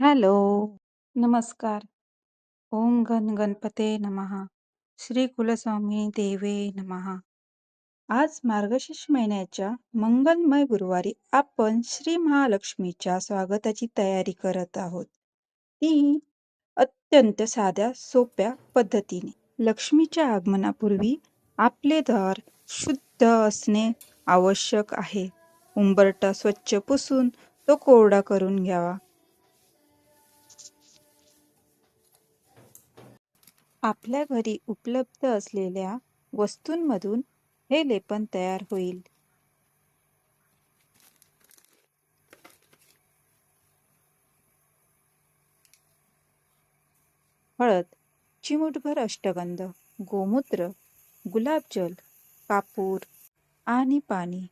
Hello, नमस्कार. ओम गण गणपते नमः. श्री कुलस्वामी देवे नमः. आज मार्गशीर्ष महिन्याच्या मंगलमय गुरुवारी आपण श्री महालक्ष्मीच्या स्वागताची तयारी करत आहोत. ती अत्यंत साध्या सोप्या पद्धतीने. लक्ष्मीच्या आगमनापूर्वी आपले दार शुद्ध असणे आवश्यक आहे. उंबरठा स्वच्छ पुसून तो कोरडा करून घ्यावा. आपल्या घरी उपलब्ध असलेल्या वस्तूंमधून हे लेपन तयार होईल. हळद, चिमूटभर अष्टगंध, गोमूत्र, गुलाबजल, कापूर आणि पाणी.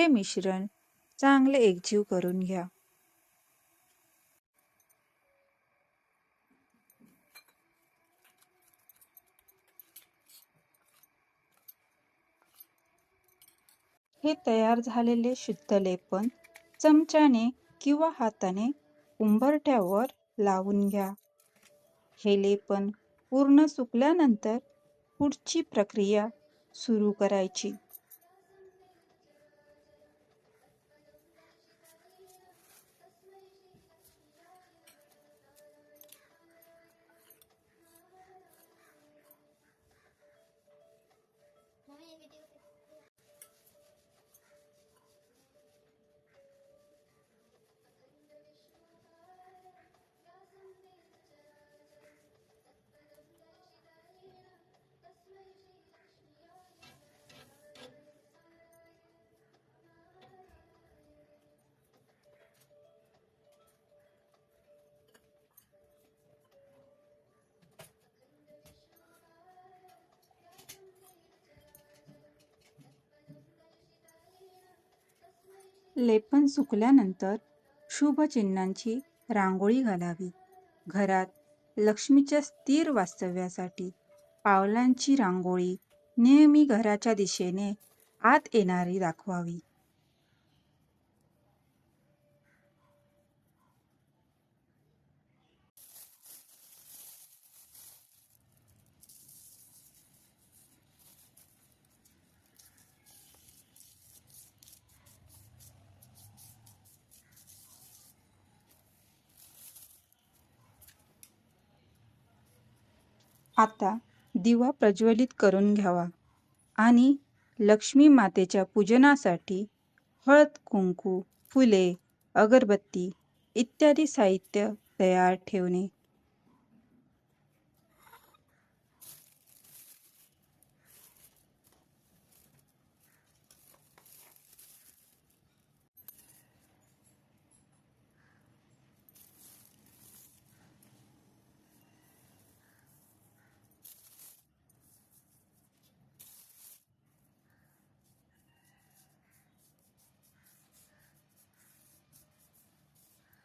हे मिश्रण चांगले एकजीव करून घ्या. हे तयार झालेले शुद्ध लेपन चमच्याने किंवा हाताने उंबरठ्यावर लावून घ्या. हे लेपन पूर्ण सुकल्यानंतर पुढची प्रक्रिया सुरू करायची. लेपन सुकल्यानंतर शुभचिन्हांची रांगोळी घालावी. घरात लक्ष्मीच्या स्थिर वास्तव्यासाठी पावलांची रांगोळी नेहमी घराच्या दिशेने आत येणारी दाखवावी. आता दिवा प्रज्वलित करून घ्यावा आणि लक्ष्मी मातेच्या पूजनासाठी हळद कुंकू फुले अगरबत्ती इत्यादी साहित्य तयार ठेवणे.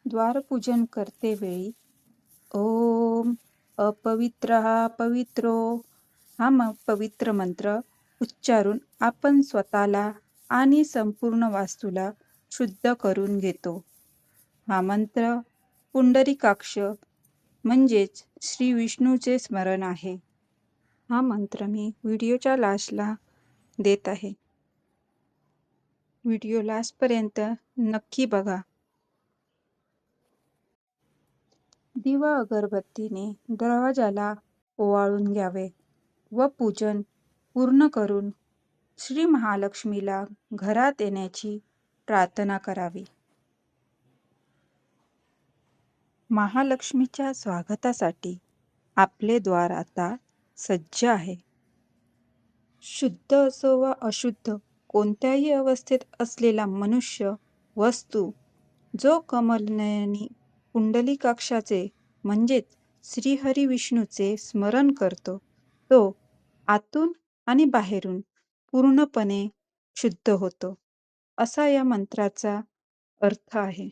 द्वारपूजन करते वेळी. ओम अपवित्र हा पवित्रो. हा म पवित्र मंत्र उच्चारून आपण स्वतःला आणि संपूर्ण वास्तूला शुद्ध करून घेतो. हा मंत्र पुंडरीकाक्ष म्हणजेच श्री विष्णूचे स्मरण आहे. हा मंत्र मी व्हिडिओच्या लास्टला देत आहे. व्हिडिओ लास्टपर्यंत नक्की बघा. दिवा अगरबत्तीने दरवाजाला ओवाळून घ्यावे व पूजन पूर्ण करून श्री महालक्ष्मीला घरात येण्याची प्रार्थना करावी. महालक्ष्मीच्या स्वागतासाठी आपले द्वार आता सज्ज आहे. शुद्ध असो वा अशुद्ध कोणत्याही अवस्थेत असलेला मनुष्य वस्तू जो कमलनयनी कक्षाचे म्हणजेच श्रीहरी विष्णूचे स्मरण करतो तो आतून आणि बाहेरून पूर्णपणे शुद्ध होतो असा या मंत्राचा अर्थ आहे.